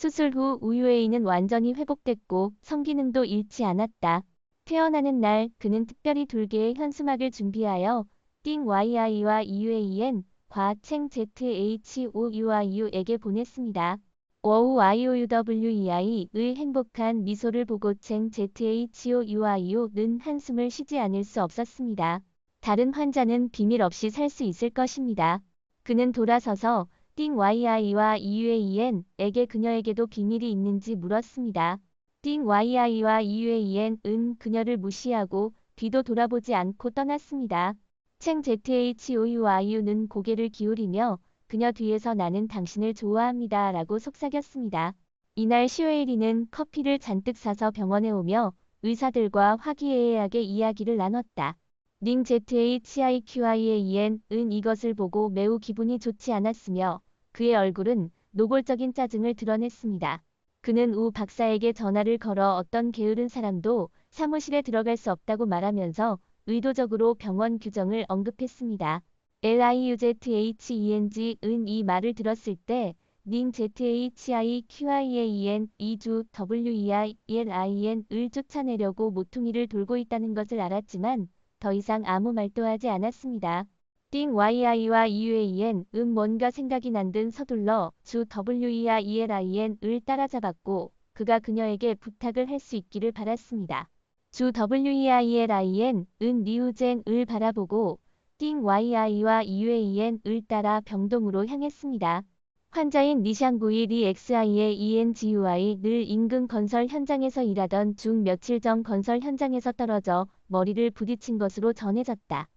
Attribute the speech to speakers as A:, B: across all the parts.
A: 수술 후 우유에이는 완전히 회복됐고 성기능도 잃지 않았다. 태어나는 날 그는 특별히 둘 개의 현수막을 준비하여 띵 YI와 EUAN 과챙 ZHOUIU에게 보냈습니다. 워우 IOUWEI의 행복한 미소를 보고 챙 ZHOUIU는 한숨을 쉬지 않을 수 없었습니다. 다른 환자는 비밀 없이 살 수 있을 것입니다. 그는 돌아서서 띵 YI와 EUAN에게 그녀에게도 비밀이 있는지 물었습니다. 띵 YI와 EUAN은 그녀를 무시하고 뒤도 돌아보지 않고 떠났습니다. 챙 ZHOUIU는 고개를 기울이며 그녀 뒤에서 나는 당신을 좋아합니다 라고 속삭였습니다. 이날 시웨이리는 커피를 잔뜩 사서 병원에 오며 의사들과 화기애애하게 이야기를 나눴다. 링 ZHIQIAEN은 이것을 보고 매우 기분이 좋지 않았으며 그의 얼굴은 노골적인 짜증을 드러냈습니다. 그는 우 박사에게 전화를 걸어 어떤 게으른 사람도 사무실에 들어갈 수 없다고 말하면서 의도적으로 병원 규정을 언급했습니다. LIUZHENG은 이 말을 들었을 때 닌 ZHIQIAEN 이주 WEILIN을 쫓아내려고 모퉁이를 돌고 있다는 것을 알았지만 더 이상 아무 말도 하지 않았습니다. 띵 YI와 EUAN 은 뭔가 생각이 난 듯 서둘러 주 WE와 ELIN을 따라잡았고 그가 그녀에게 부탁을 할 수 있기를 바랐습니다. 주 WE와 ELIN 은 리우젠 을 바라보고 띵 YI와 EUAN을 따라 병동으로 향했습니다. 환자인 니샹구이 리 XI의 ENGUI 늘 인근 건설 현장에서 일하던 중 며칠 전 건설 현장에서 떨어져 머리를 부딪힌 것으로 전해졌다.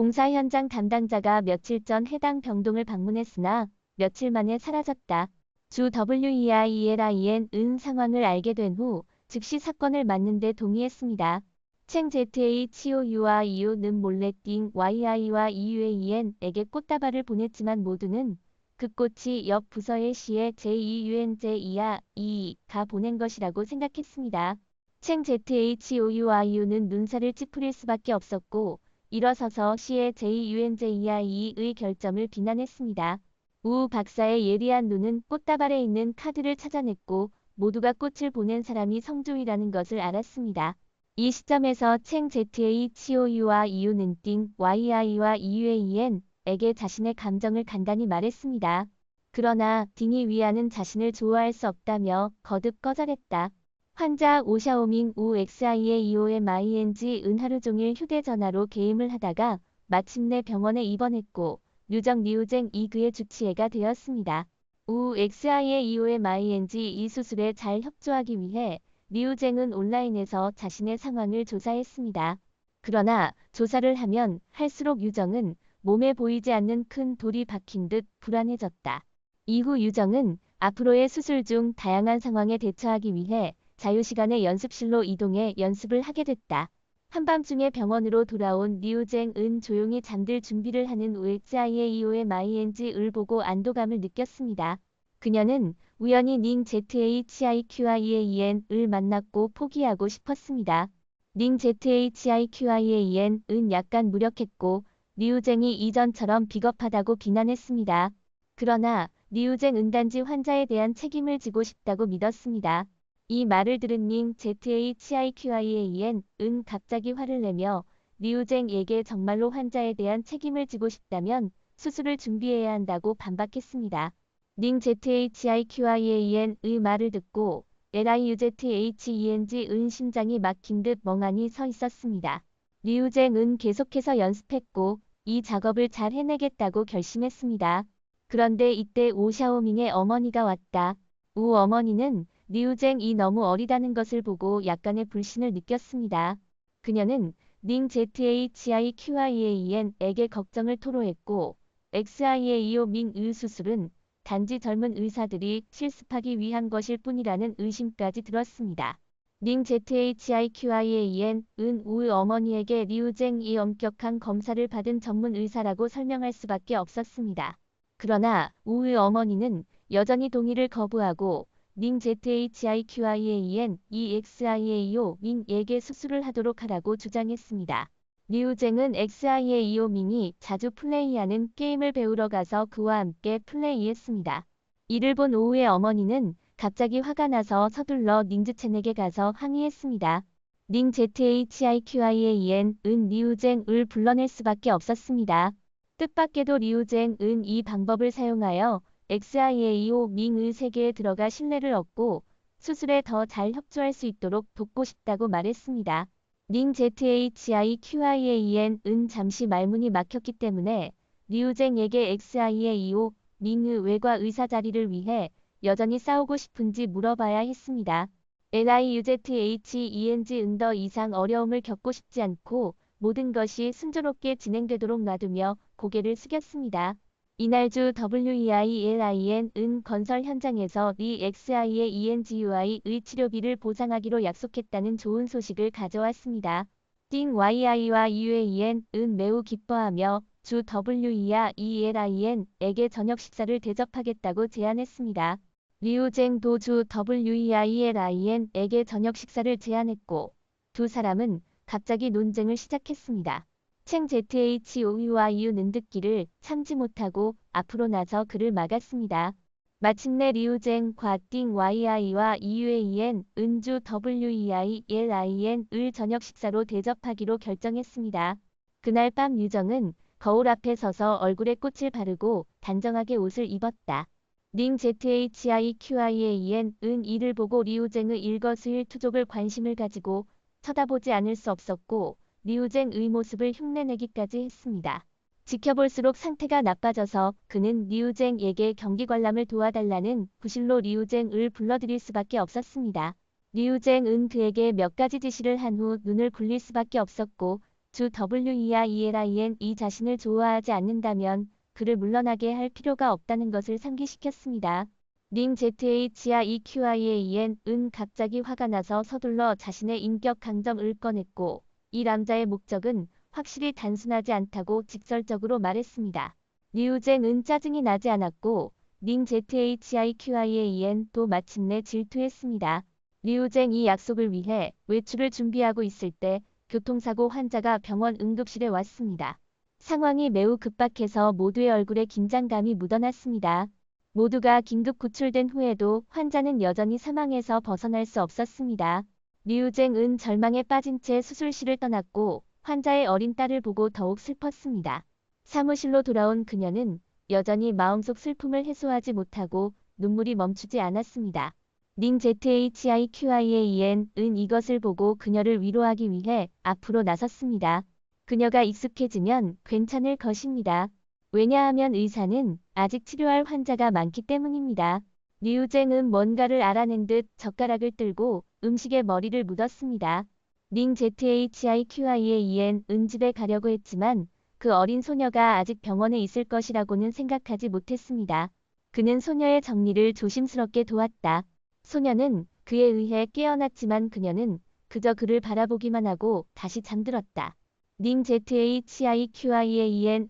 A: 공사 현장 담당자가 며칠 전 해당 병동을 방문했으나 며칠 만에 사라졌다. 주 WEIELIN은 상황을 알게 된 후 즉시 사건을 맡는 데 동의했습니다. 챙 ZHOU와 EU는 몰래 띵 YI와 EUAN에게 꽃다발을 보냈지만 모두는 그 꽃이 옆 부서의 시에 JEUNJE야 이가 보낸 것이라고 생각했습니다. 챙 ZHOUIU는 눈살을 찌푸릴 수밖에 없었고 일어서서 시의 JUNJEI의 결점을 비난했습니다. 우 박사의 예리한 눈은 꽃다발에 있는 카드를 찾아냈고 모두가 꽃을 보낸 사람이 성조이라는 것을 알았습니다. 이 시점에서 챙 ZHOU와 EU는 띵 YI와 EUAN에게 자신의 감정을 간단히 말했습니다. 그러나 딩이 위하는 자신을 좋아할 수 없다며 거듭 거절했다. 환자 오샤오밍 우 XI의 EOMING 은 하루 종일 휴대전화로 게임을 하다가 마침내 병원에 입원했고 유정 리우쟁 이 그의 주치의가 되었습니다. 우 XI의 EOMING 이 수술에 잘 협조하기 위해 리우쟁은 온라인에서 자신의 상황을 조사했습니다. 그러나 조사를 하면 할수록 유정은 몸에 보이지 않는 큰 돌이 박힌 듯 불안해졌다. 이후 유정은 앞으로의 수술 중 다양한 상황에 대처하기 위해 자유시간에 연습실로 이동해 연습을 하게 됐다. 한밤중에 병원으로 돌아온 리우쟁은 조용히 잠들 준비를 하는 우엑즈아이의 이오의 마이엔지을 보고 안도감을 느꼈습니다. 그녀는 우연히 닝 ZHIQIAEN을 만났고 포기하고 싶었습니다. 닝 ZHIQIAEN은 약간 무력했고 리우쟁이 이전처럼 비겁하다고 비난했습니다. 그러나 리우쟁 은 단지 환자에 대한 책임을 지고 싶다고 믿었습니다. 이 말을 들은 닝 ZHIQIAEN은 갑자기 화를 내며 리우쟁에게 정말로 환자에 대한 책임을 지고 싶다면 수술을 준비해야 한다고 반박했습니다. 닝 ZHIQIAEN의 말을 듣고 LIUZHENG은 심장이 막힌 듯 멍하니 서 있었습니다. 리우쟁은 계속해서 연습했고 이 작업을 잘 해내겠다고 결심했습니다. 그런데 이때 오샤오밍의 어머니가 왔다. 우 어머니는 리우쟁이 너무 어리다는 것을 보고 약간의 불신을 느꼈습니다. 그녀는 닝 ZHIQIAEN에게 걱정을 토로했고 XIAEO 민의 수술은 단지 젊은 의사들이 실습하기 위한 것일 뿐이라는 의심까지 들었습니다. 닝 ZHIQIAEN은 우 어머니에게 리우쟁이 엄격한 검사를 받은 전문 의사라고 설명할 수밖에 없었습니다. 그러나 우의 어머니는 여전히 동의를 거부하고 닝 ZHIQIAEN EXIAEO 민에게 수술을 하도록 하라고 주장했습니다. 리우쟁은 XIAEO 민이 자주 플레이하는 게임을 배우러 가서 그와 함께 플레이했습니다. 이를 본 오우의 어머니는 갑자기 화가 나서 서둘러 닝즈첸에게 가서 항의했습니다. 닝 ZHIQIAEN 은 리우쟁 을 불러낼 수밖에 없었습니다. 뜻밖에도 리우쟁 은 이 방법을 사용하여 XIAO 밍의 세계에 들어가 신뢰를 얻고 수술에 더 잘 협조할 수 있도록 돕고 싶다고 말했습니다. 닝 ZHIQIAEN 은 잠시 말문이 막혔기 때문에 리우쟁에게 XIAO 밍의 외과 의사 자리를 위해 여전히 싸우고 싶은지 물어봐야 했습니다. LIUZHENG 은더 이상 어려움을 겪고 싶지 않고 모든 것이 순조롭게 진행되도록 놔두며 고개를 숙였습니다. 이날 주 WEILIN 은 건설 현장에서 리 XI의 ENGUI의 치료비를 보상하기로 약속했다는 좋은 소식을 가져왔습니다. 띵 YI와 UAEN 은 매우 기뻐하며 주 WE와 ELIN에게 저녁 식사를 대접하겠다고 제안했습니다. 리우쟁 도주 WEILIN에게 저녁 식사를 제안했고 두 사람은 갑자기 논쟁을 시작했습니다. 챙 ZHOU와 U는 듣기를 참지 못하고 앞으로 나서 그를 막았습니다. 마침내 리우쟁 과띵 YI와 EUAN 은주 WEI LIN을 저녁 식사로 대접하기로 결정했습니다. 그날 밤 유정은 거울 앞에 서서 얼굴에 꽃을 바르고 단정하게 옷을 입었다. 닝 ZHIQIAN 은 이를 보고 리우쟁의 일거수일 투족을 관심을 가지고 쳐다보지 않을 수 없었고 리우쟁의 모습을 흉내내기까지 했습니다. 지켜볼수록 상태가 나빠져서 그는 리우쟁에게 경기 관람을 도와달라는 구실로 리우쟁을 불러들일 수밖에 없었습니다. 리우쟁은 그에게 몇 가지 지시를 한 후 눈을 굴릴 수밖에 없었고 주 WE와 ELIN 이 자신을 좋아하지 않는다면 그를 물러나게 할 필요가 없다는 것을 상기시켰습니다. 닝 ZH와 EQIAN 은 갑자기 화가 나서 서둘러 자신의 인격 강점을 꺼냈고 이 남자의 목적은 확실히 단순하지 않다고 직설적으로 말했습니다. 리우쟁은 짜증이 나지 않았고 닝 ZHIQIAN도 마침내 질투했습니다. 리우쟁 이 약속을 위해 외출을 준비하고 있을 때 교통사고 환자가 병원 응급실에 왔습니다. 상황이 매우 급박해서 모두의 얼굴에 긴장감이 묻어났습니다. 모두가 긴급 구출된 후에도 환자는 여전히 사망에서 벗어날 수 없었습니다. 리우쟁은 절망에 빠진 채 수술실을 떠났고 환자의 어린 딸을 보고 더욱 슬펐습니다. 사무실로 돌아온 그녀는 여전히 마음속 슬픔을 해소하지 못하고 눈물이 멈추지 않았습니다. 닝 ZHIQIAEN 은 이것을 보고 그녀를 위로하기 위해 앞으로 나섰습니다. 그녀가 익숙해지면 괜찮을 것입니다. 왜냐하면 의사는 아직 치료할 환자가 많기 때문입니다. 리우쟁은 뭔가를 알아낸 듯 젓가락을 들고 음식에 머리를 묻었습니다. 닝 ZHIQIAEN 은 집에 가려고 했지만 그 어린 소녀가 아직 병원에 있을 것이라고는 생각하지 못했습니다. 그는 소녀의 정리를 조심스럽게 도왔다. 소녀는 그에 의해 깨어났지만 그녀는 그저 그를 바라보기만 하고 다시 잠들었다. 닝 ZHIQIAEN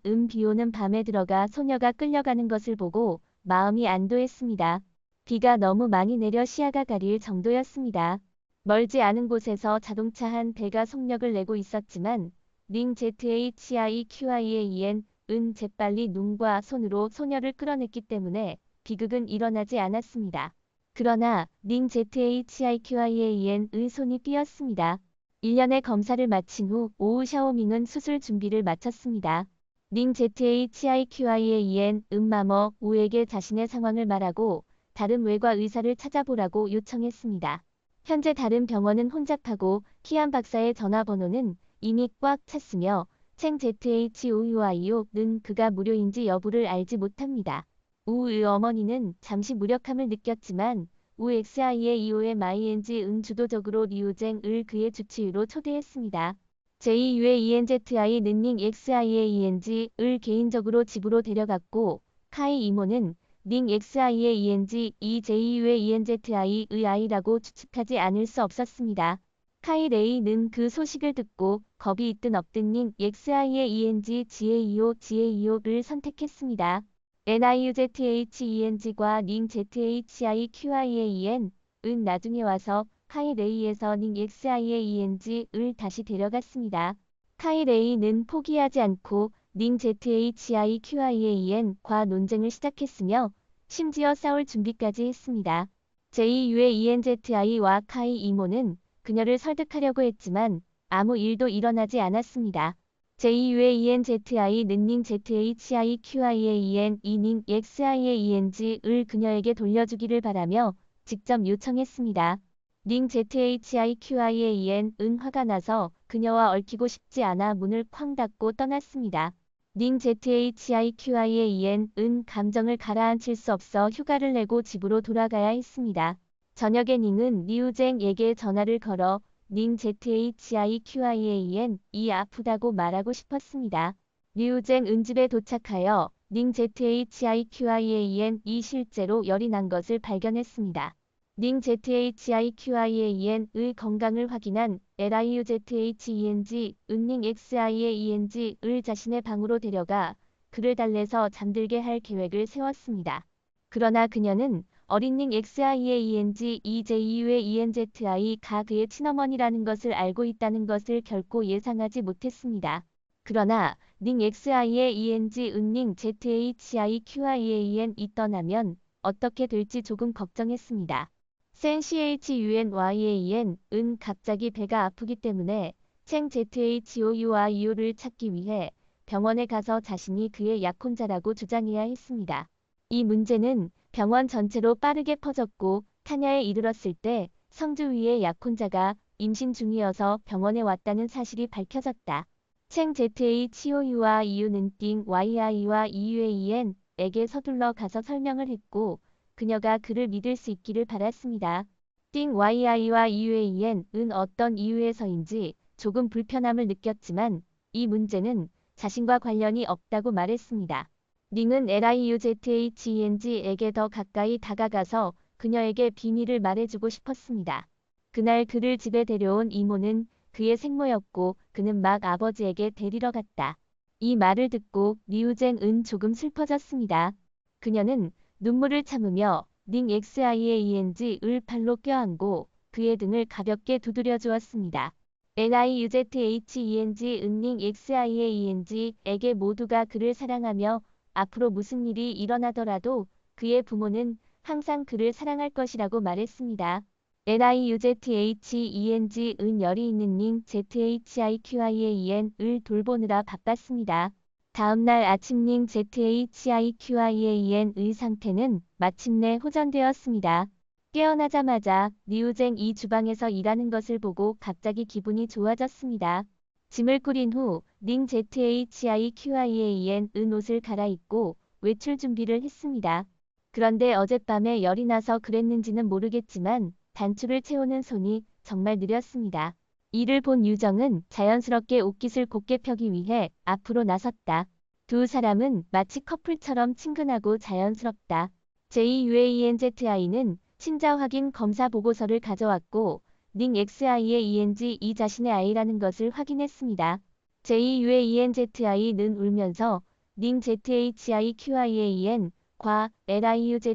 A: 음 비오는 밤에 들어가 소녀가 끌려가는 것을 보고 마음이 안도했습니다. 비가 너무 많이 내려 시야가 가릴 정도였습니다. 멀지 않은 곳에서 자동차 한 대가 속력을 내고 있었지만 링 ZHIQIAEN 은 재빨리 눈과 손으로 소녀를 끌어냈기 때문에 비극은 일어나지 않았습니다. 그러나 링 ZHIQIAEN의 손이 삐었습니다. 1년의 검사를 마친 후 오후 샤오밍은 수술 준비를 마쳤습니다. 링 ZHIQIAEN 음마머 우에게 자신의 상황을 말하고 다른 외과 의사를 찾아보라고 요청했습니다. 현재 다른 병원은 혼잡하고 키안 박사의 전화번호는 이미 꽉 찼으며 챙 ZHOUIO는 그가 무료인지 여부를 알지 못합니다. 우의 어머니는 잠시 무력함을 느꼈지만 우 이오의 마이엔지 은 주도적으로 리우쟁을 그의 주치의로 초대했습니다. 제2유의 ENZI 는닝 XI의 ENG을 개인적으로 집으로 데려갔고 카이 이모는 닝 XI의 ENG, EJU의 ENZI의 I라고 추측하지 않을 수 없었습니다. 카이 레이는 그 소식을 듣고 겁이 있든 없든 닝 XI의 ENG, GAEO, GAEO를 선택했습니다. NIUZHENG과 닝 ZHIQIAEN 은 나중에 와서 카이 레이에서 닝 XI의 ENG을 다시 데려갔습니다. 카이 레이는 포기하지 않고 닝 ZHIQIAEN과 논쟁을 시작했으며 심지어 싸울 준비까지 했습니다. 제2유의 ENZI와 카이 이모는 그녀를 설득하려고 했지만 아무 일도 일어나지 않았습니다. 제2유의 ENZI 는 닝 ZHIQIAEN 이닝 XIAENG을 그녀에게 돌려주기를 바라며 직접 요청했습니다. 닝 ZHIQIAEN 은 화가 나서 그녀와 얽히고 싶지 않아 문을 쾅 닫고 떠났습니다. 닝 ZHIQIAEN 은 감정을 가라앉힐 수 없어 휴가를 내고 집으로 돌아가야 했습니다. 저녁에 닝은 리우쟁에게 전화를 걸어 닝 ZHIQIAEN 이 아프다고 말하고 싶었습니다. 리우쟁 은집에 도착하여 닝 ZHIQIAEN 이 실제로 열이 난 것을 발견했습니다. 닝 ZHIQIAEN의 건강을 확인한 LIUZHENG 은닝 XIAENG을 자신의 방으로 데려가 그를 달래서 잠들게 할 계획을 세웠습니다. 그러나 그녀는 어린 닝 XIAENG EJU의 ENZI가 그의 친어머니라는 것을 알고 있다는 것을 결코 예상하지 못했습니다. 그러나 닝 XIAENG 은닝 ZHIQIAEN이 떠나면 어떻게 될지 조금 걱정했습니다. 센 CHUNYAN 은 갑자기 배가 아프기 때문에 챙 ZHOU와 이유를 찾기 위해 병원에 가서 자신이 그의 약혼자라고 주장해야 했습니다. 이 문제는 병원 전체로 빠르게 퍼졌고 타냐에 이르렀을 때 성주 위의 약혼자가 임신 중이어서 병원에 왔다는 사실이 밝혀졌다. 챙 ZHOU와 이유는 띵 YI와 EUAN에게 서둘러 가서 설명을 했고 그녀가 그를 믿을 수 있기를 바랐습니다. 띵 YI와 EUAN은 어떤 이유에서인지 조금 불편함을 느꼈지만 이 문제는 자신과 관련이 없다고 말했습니다. 링은 LIUZHENG에게 더 가까이 다가가서 그녀에게 비밀을 말해주고 싶었습니다. 그날 그를 집에 데려온 이모는 그의 생모였고 그는 막 아버지에게 데리러 갔다. 이 말을 듣고 리우쟁은 조금 슬퍼졌습니다. 그녀는 눈물을 참으며 닝 XIAENG을 팔로 껴안고 그의 등을 가볍게 두드려 주었습니다. LIUZHENG 은닝 XIAENG에게 모두가 그를 사랑하며 앞으로 무슨 일이 일어나더라도 그의 부모는 항상 그를 사랑할 것이라고 말했습니다. LIUZHENG 은 열이 있는 닝 ZHIQIAEN을 돌보느라 바빴습니다. 다음날 아침 닝 ZHIQIAEN의 상태는 마침내 호전되었습니다. 깨어나자마자 리우쟁 이 주방에서 일하는 것을 보고 갑자기 기분이 좋아졌습니다. 짐을 꾸린 후 닝 ZHIQIAEN은 옷을 갈아입고 외출 준비를 했습니다. 그런데 어젯밤에 열이 나서 그랬는지는 모르겠지만 단추를 채우는 손이 정말 느렸습니다. 이를 본 유정은 자연스럽게 옷깃을 곧게 펴기 위해 앞으로 나섰다. 두 사람은 마치 커플처럼 친근하고 자연스럽다. JUAENZI는 친자 확인 검사 보고서를 가져왔고 닝 XIAENG 이 자신의 아이라는 것을 확인했습니다. JUAENZI는 울면서 닝 ZHIQIAEN 과 LIUZHENG에게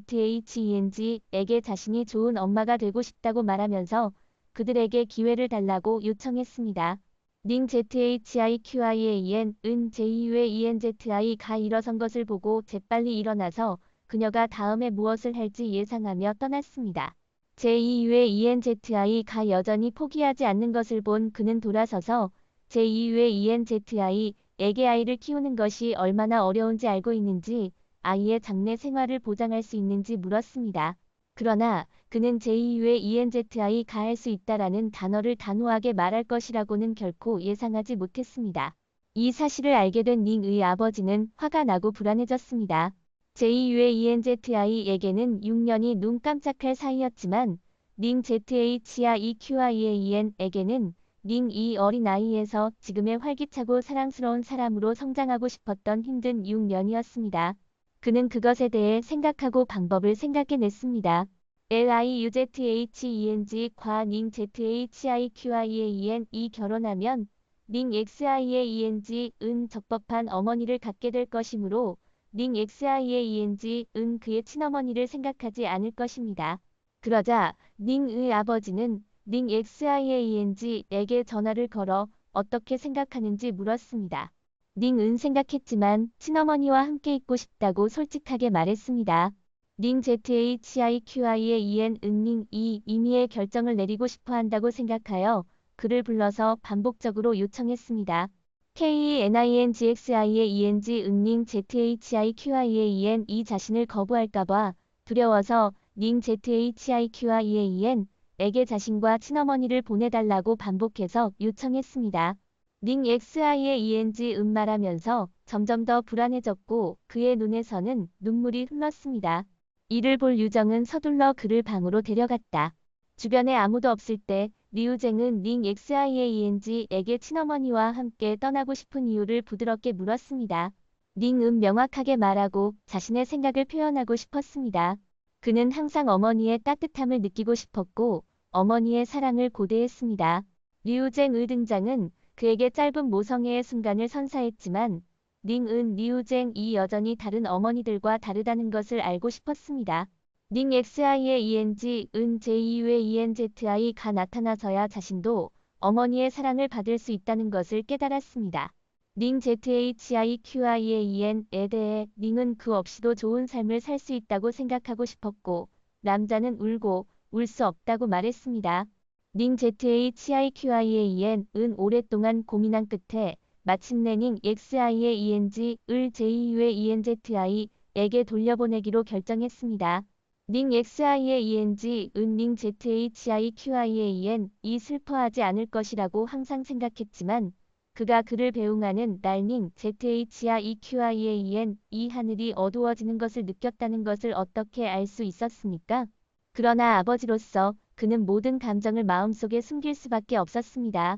A: 자신이 좋은 엄마가 되고 싶다고 말하면서 그들에게 기회를 달라고 요청했습니다. 닝 ZHIQIAN 은 제2의 ENZI가 일어선 것을 보고 재빨리 일어나서 그녀가 다음에 무엇을 할지 예상하며 떠났습니다. 제2의 ENZI가 여전히 포기하지 않는 것을 본 그는 돌아서서 제2의 ENZI에게 아이를 키우는 것이 얼마나 어려운지 알고 있는지 아이의 장래 생활을 보장할 수 있는지 물었습니다. 그러나 그는 제2의 ENZI가 할 수 있다라는 단어를 단호하게 말할 것이라고는 결코 예상하지 못했습니다. 이 사실을 알게 된 닝의 아버지는 화가 나고 불안해졌습니다. 제2의 ENZI에게는 6년이 눈 깜짝할 사이였지만 닝 ZHIQIAEN에게는 닝 이 어린 아이에서 지금의 활기차고 사랑스러운 사람으로 성장하고 싶었던 힘든 6년이었습니다. 그는 그것에 대해 생각하고 방법을 생각해냈습니다. LIUZHENG 과닝 ZHIQIAEN 이 결혼하면 닝 XIAENG 은 적법한 어머니를 갖게 될 것이므로 닝 XIAENG 은 그의 친어머니를 생각하지 않을 것입니다. 그러자 닝의 아버지는 닝 XIAENG에게 전화를 걸어 어떻게 생각하는지 물었습니다. 닝은 생각했지만 친어머니와 함께 있고 싶다고 솔직하게 말했습니다. Ning ZHIQI의 EN 은ning 이 임의의 결정을 내리고 싶어 한다고 생각하여 그를 불러서 반복적으로 요청했습니다. KENINGXI의 ENG 은ning ZHIQI의 EN 이 자신을 거부할까봐 두려워서 ning ZHIQI의 EN 에게 자신과 친어머니를 보내달라고 반복해서 요청했습니다. ning XI의 ENG 음 말하면서 점점 더 불안해졌고 그의 눈에서는 눈물이 흘렀습니다. 이를 볼 유정은 서둘러 그를 방으로 데려갔다. 주변에 아무도 없을 때 리우쟁은 ning XI의 ENG에게 친어머니와 함께 떠나고 싶은 이유를 부드럽게 물었습니다. 닝은 명확하게 말하고 자신의 생각을 표현하고 싶었습니다. 그는 항상 어머니의 따뜻함을 느끼고 싶었고 어머니의 사랑을 고대했습니다. 리우쟁의 등장은 그에게 짧은 모성애의 순간을 선사했지만 닝은 리우쟁이 여전히 다른 어머니들과 다르다는 것을 알고 싶었습니다. 닝 XI의 ENG, 은 제2의 ENZI가 나타나서야 자신도 어머니의 사랑을 받을 수 있다는 것을 깨달았습니다. 닝 ZHIQI의 EN에 대해 닝은 그 없이도 좋은 삶을 살 수 있다고 생각하고 싶었고 남자는 울고 울 수 없다고 말했습니다. 닝 ZHIQI의 EN은 오랫동안 고민한 끝에 마침내 닝 XI의 ENG, 을 제2의 ENZI에게 돌려보내기로 결정했습니다. 닝 XI의 ENG, 은닝 ZHIQI의 EN, 이 슬퍼하지 않을 것이라고 항상 생각했지만 그가 그를 배웅하는 날닝 ZHIQI의 EN, 이 하늘이 어두워지는 것을 느꼈다는 것을 어떻게 알 수 있었습니까? 그러나 아버지로서 그는 모든 감정을 마음속에 숨길 수밖에 없었습니다.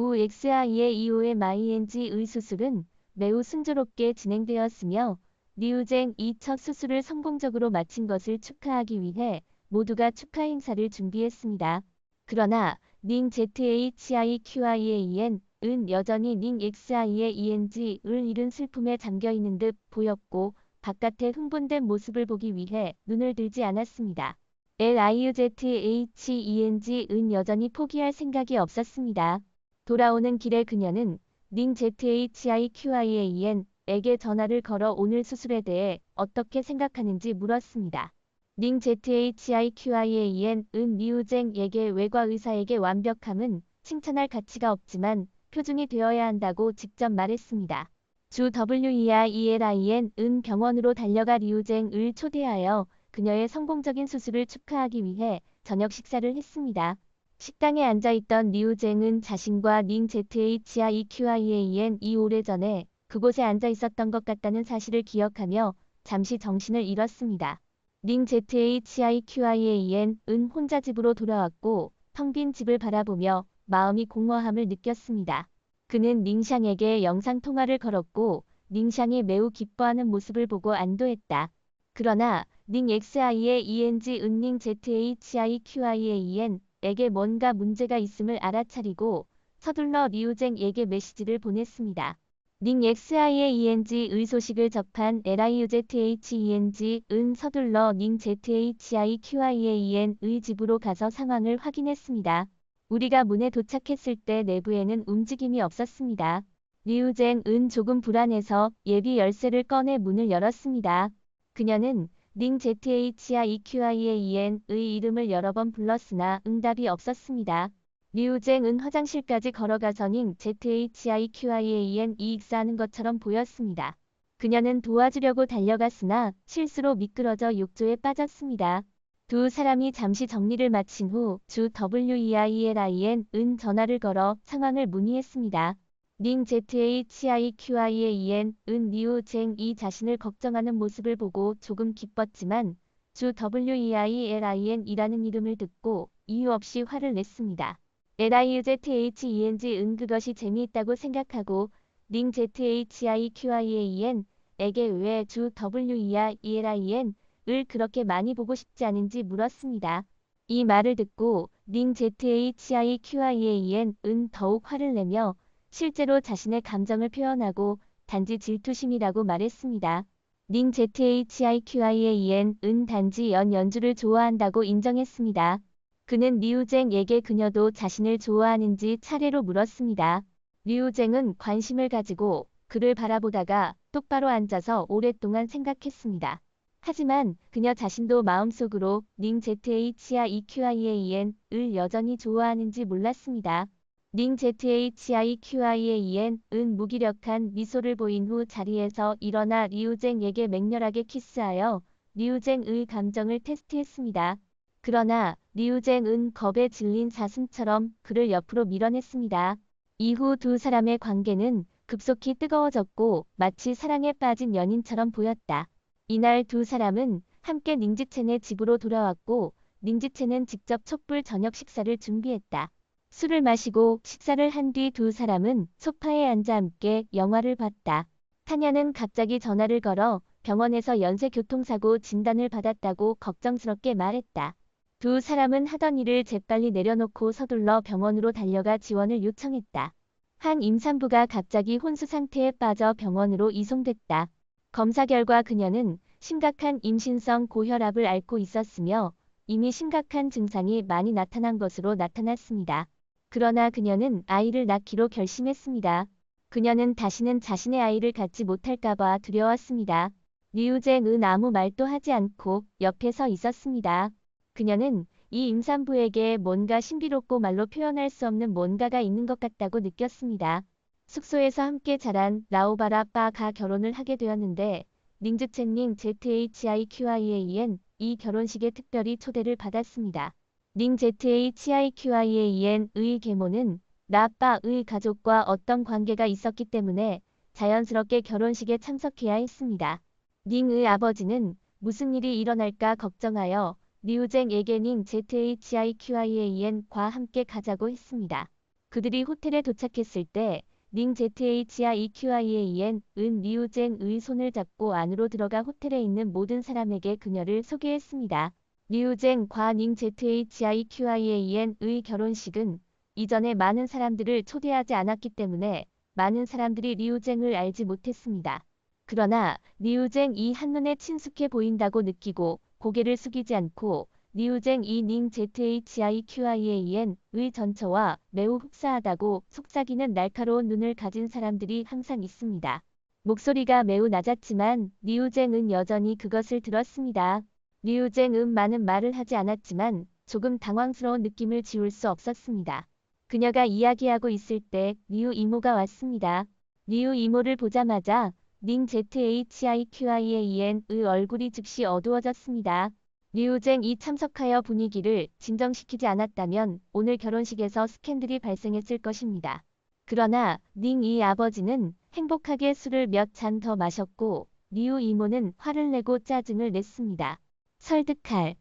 A: 우 XI의 이후의 마이엔지 의 수술은 매우 순조롭게 진행되었으며 리우쟁 이첫 수술을 성공적으로 마친 것을 축하하기 위해 모두가 축하 행사를 준비했습니다. 그러나 닝 ZHIQI의 EN 은 여전히 닝 XI의 ENG을 잃은 슬픔에 잠겨 있는 듯 보였고 바깥의 흥분된 모습을 보기 위해 눈을 들지 않았습니다. LIUZHENG은 여전히 포기할 생각이 없었습니다. 돌아오는 길에 그녀는 닝 ZHIQI의 EN에게 전화를 걸어 오늘 수술에 대해 어떻게 생각하는지 물었습니다. 닝 ZHIQI의 EN은 리우쟁에게 외과 의사에게 완벽함은 칭찬할 가치가 없지만 표준이 되어야 한다고 직접 말했습니다. 주 WEIELIN은 병원으로 달려가 리우쟁을 초대하여 그녀의 성공적인 수술을 축하하기 위해 저녁 식사를 했습니다. 식당에 앉아있던 리우쟁은 자신과 닝 ZHIQIAN 이 오래전에 그곳에 앉아 있었던 것 같다는 사실을 기억하며 잠시 정신을 잃었습니다. 닝 ZHIQIAN은 혼자 집으로 돌아왔고 텅 빈 집을 바라보며 마음이 공허함을 느꼈습니다. 그는 닝샹에게 영상통화를 걸었고 닝샹이 매우 기뻐하는 모습을 보고 안도했다. 그러나 닝 XI의 ENG 은닝 ZHIQI의 EN 에게 뭔가 문제가 있음을 알아차리고 서둘러 리우쟁에게 메시지를 보냈습니다. 닝 XI의 ENG의 소식을 접한 LIUZHENG은 서둘러 닝 ZHIQI의 EN의 집으로 가서 상황을 확인했습니다. 우리가 문에 도착했을 때 내부에는 움직임이 없었습니다. 리우쟁은 조금 불안해서 예비 열쇠를 꺼내 문을 열었습니다. 그녀는 닝 ZHIQI의 EN의 이름을 여러 번 불렀으나 응답이 없었습니다. 리우쟁은 화장실까지 걸어가서 닝 ZHIQI의 EN이 익사하는 것처럼 보였습니다. 그녀는 도와주려고 달려갔으나 실수로 미끄러져 욕조에 빠졌습니다. 두 사람이 잠시 정리를 마친 후 주 WEIELIN은 전화를 걸어 상황을 문의했습니다. 닝 ZHIQI의 EN은 리우쟁이 자신을 걱정하는 모습을 보고 조금 기뻤지만 주 WEILIN이라는 이름을 듣고 이유 없이 화를 냈습니다. LIUZHENG은 그것이 재미있다고 생각하고 닝 ZHIQI의 EN에게 왜 주 WEILIN을 그렇게 많이 보고 싶지 않은지 물었습니다. 이 말을 듣고 닝 ZHIQI의 EN은 더욱 화를 내며 실제로 자신의 감정을 표현하고 단지 질투심이라고 말했습니다. 닝 ZHIQI의 EN은 단지 연 연주를 좋아한다고 인정했습니다. 그는 리우쟁에게 그녀도 자신을 좋아하는지 차례로 물었습니다. 리우쟁은 관심을 가지고 그를 바라보다가 똑바로 앉아서 오랫동안 생각했습니다. 하지만 그녀 자신도 마음속으로 닝 ZH야 EQIAEN을 여전히 좋아하는지 몰랐습니다. 닝 ZHIQIAEN은 무기력한 미소를 보인 후 자리에서 일어나 리우쟁에게 맹렬하게 키스하여 리우쟁의 감정을 테스트했습니다. 그러나 리우쟁은 겁에 질린 사슴처럼 그를 옆으로 밀어냈습니다. 이후 두 사람의 관계는 급속히 뜨거워졌고 마치 사랑에 빠진 연인처럼 보였다. 이날 두 사람은 함께 닝지첸의 집으로 돌아왔고 닝지첸은 직접 촛불 저녁 식사를 준비했다. 술을 마시고 식사를 한 뒤 두 사람은 소파에 앉아 함께 영화를 봤다. 타냐는 갑자기 전화를 걸어 병원에서 연쇄 교통사고 진단을 받았다고 걱정스럽게 말했다. 두 사람은 하던 일을 재빨리 내려놓고 서둘러 병원으로 달려가 지원을 요청했다. 한 임산부가 갑자기 혼수 상태에 빠져 병원으로 이송됐다. 검사 결과 그녀는 심각한 임신성 고혈압을 앓고 있었으며 이미 심각한 증상이 많이 나타난 것으로 나타났습니다. 그러나 그녀는 아이를 낳기로 결심했습니다. 그녀는 다시는 자신의 아이를 갖지 못할까봐 두려웠습니다. 리우쟁은 아무 말도 하지 않고 옆에 서 있었습니다. 그녀는 이 임산부에게 뭔가 신비롭고 말로 표현할 수 없는 뭔가가 있는 것 같다고 느꼈습니다. 숙소에서 함께 자란 라오바라 빠가 결혼을 하게 되었는데 닝즈첸닝 ZHIQIAEN 이 결혼식에 특별히 초대를 받았습니다. 닝 ZHIQIAEN의 계모는 라빠의 가족과 어떤 관계가 있었기 때문에 자연스럽게 결혼식에 참석해야 했습니다. 닝의 아버지는 무슨 일이 일어날까 걱정하여 리우쟁에게 닝 ZHIQIAEN과 함께 가자고 했습니다. 그들이 호텔에 도착했을 때 닝 ZHIQIAEN은 리우쟁의 손을 잡고 안으로 들어가 호텔에 있는 모든 사람에게 그녀를 소개했습니다. 리우쟁과 닝 ZHIQIAEN의 결혼식은 이전에 많은 사람들을 초대하지 않았기 때문에 많은 사람들이 리우쟁을 알지 못했습니다. 그러나 리우쟁이 한눈에 친숙해 보인다고 느끼고 고개를 숙이지 않고 리우쟁 이 닝 ZHIQIAEN의 전처와 매우 흡사하다고 속삭이는 날카로운 눈을 가진 사람들이 항상 있습니다. 목소리가 매우 낮았지만 리우쟁은 여전히 그것을 들었습니다. 리우쟁은 많은 말을 하지 않았지만 조금 당황스러운 느낌을 지울 수 없었습니다. 그녀가 이야기하고 있을 때 리우 이모가 왔습니다. 리우 이모를 보자마자 닝 ZHIQIAEN의 얼굴이 즉시 어두워졌습니다. 리우쟁이 참석하여 분위기를 진정시키지 않았다면 오늘 결혼식에서 스캔들이 발생했을 것입니다. 그러나 닝이 아버지는 행복하게 술을 몇 잔 더 마셨고 리우 이모는 화를 내고 짜증을 냈습니다. 설득할